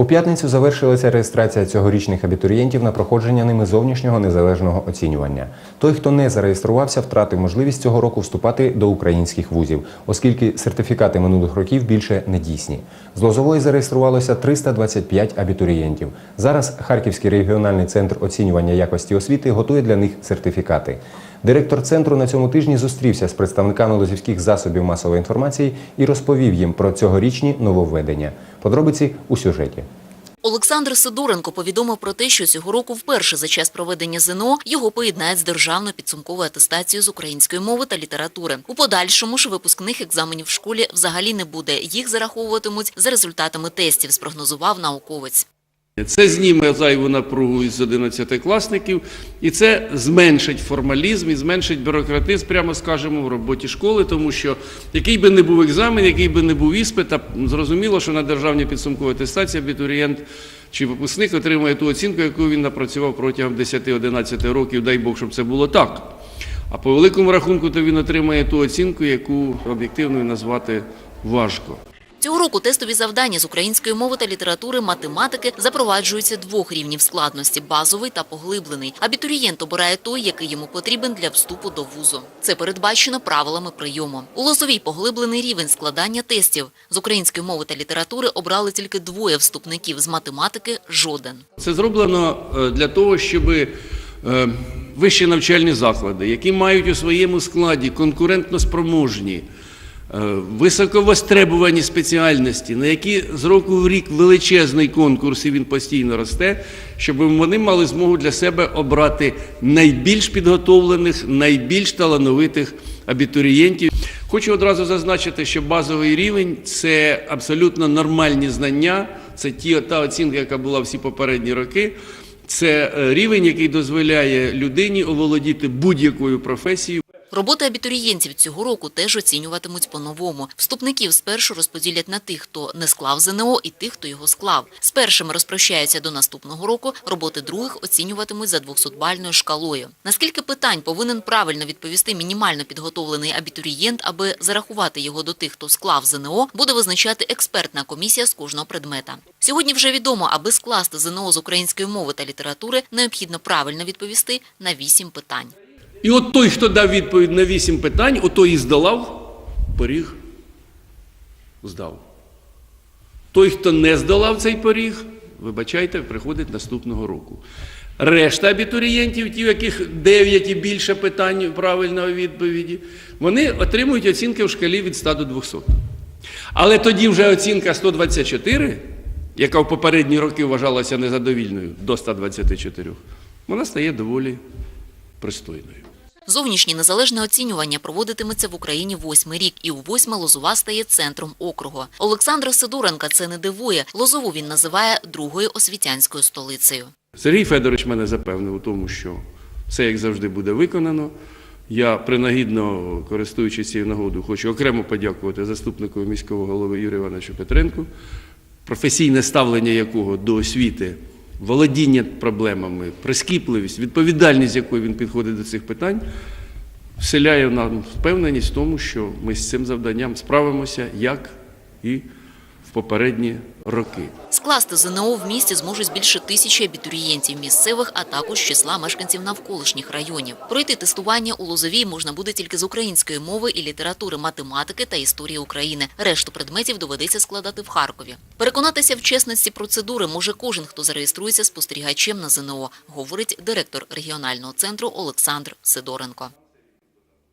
У п'ятницю завершилася реєстрація цьогорічних абітурієнтів на проходження ними зовнішнього незалежного оцінювання. Той, хто не зареєструвався, втратив можливість цього року вступати до українських вузів, оскільки сертифікати минулих років більше не дійсні. З Лозової зареєструвалося 325 абітурієнтів. Зараз Харківський регіональний центр оцінювання якості освіти готує для них сертифікати. Директор центру на цьому тижні зустрівся з представниками лозівських засобів масової інформації і розповів їм про цьогорічні нововведення. Подробиці у сюжеті. Олександр Сидоренко повідомив про те, що цього року вперше за час проведення ЗНО його поєднають з державною підсумковою атестацією з української мови та літератури. У подальшому ж випускних екзаменів в школі взагалі не буде. Їх зараховуватимуть за результатами тестів, спрогнозував науковець. Це зніме зайву напругу із 11-класників, і це зменшить формалізм і зменшить бюрократизм, прямо скажемо, в роботі школи, тому що який би не був екзамен, який би не був іспит, а зрозуміло, що на державній підсумковій атестації абітурієнт чи випускник отримує ту оцінку, яку він напрацював протягом 10-11 років, дай Бог, щоб це було так. А по великому рахунку, то він отримає ту оцінку, яку об'єктивною назвати важко. Цього року тестові завдання з української мови та літератури, математики запроваджуються двох рівнів складності базовий та поглиблений. Абітурієнт обирає той, який йому потрібен для вступу до вузу. Це передбачено правилами прийому. У лозовій поглиблений рівень складання тестів з української мови та літератури обрали тільки двоє вступників з математики жоден. Це зроблено е, для того, щоб е, вищі навчальні заклади, які мають у своєму складі конкурентно спроможні, високовостребувані спеціальності, на які з року в рік величезний конкурс, і він постійно росте, щоб вони мали змогу для себе обрати найбільш підготовлених, найбільш талановитих абітурієнтів. Хочу одразу зазначити, що базовий рівень це абсолютно нормальні знання, це ті, та оцінка, яка була всі попередні роки. Це е, рівень, який дозволяє людині оволодіти будь-якою професією. Роботи абітурієнтів цього року теж оцінюватимуть по-новому. Вступників спершу розподілять на тих, хто не склав ЗНО, і тих, хто його склав. З першими розпрощаються до наступного року. Роботи других оцінюватимуть за 200-бальною шкалою. Наскільки питань повинен правильно відповісти мінімально підготовлений абітурієнт, аби зарахувати його до тих, хто склав ЗНО, буде визначати експертна комісія з кожного предмета. Сьогодні вже відомо, аби скласти ЗНО з української мови та літератури, необхідно правильно відповісти на вісім питань. І от той, хто дав відповідь на вісім питань, ото і здолав, поріг здав. Той, хто не здолав цей поріг, вибачайте, приходить наступного року. Решта абітурієнтів, ті, у яких 9 і більше питань правильної відповіді, вони отримують оцінки в шкалі від 100 до 200. Але тоді вже оцінка 124, яка в попередні роки вважалася незадовільною до 124, вона стає доволі пристойною. Зовнішнє незалежне оцінювання проводитиметься в Україні восьмий рік, і у восьме Лозова стає центром округу. Олександра Сидоренка це не дивує. Лозову він називає другою освітянською столицею. Сергій Федорович мене запевнив у тому, що все як завжди буде виконано. Я принагідно, користуючись цією нагодою, хочу окремо подякувати заступнику міського голови Юрію Івановичу Петренку, професійне ставлення якого до освіти, володіння проблемами, прискіпливість, відповідальність, з якою він підходить до цих питань, вселяє нам впевненість в тому, що ми з цим завданням справимося як і в попередні роки. Скласти ЗНО в місті зможуть більше тисячі абітурієнтів місцевих, а також числа мешканців навколишніх районів. Пройти тестування у Лозовій можна буде тільки з української мови і літератури, математики та історії України. Решту предметів доведеться складати в Харкові. Переконатися в чесності процедури може кожен, хто зареєструється спостерігачем на ЗНО, говорить директор регіонального центру Олександр Сидоренко.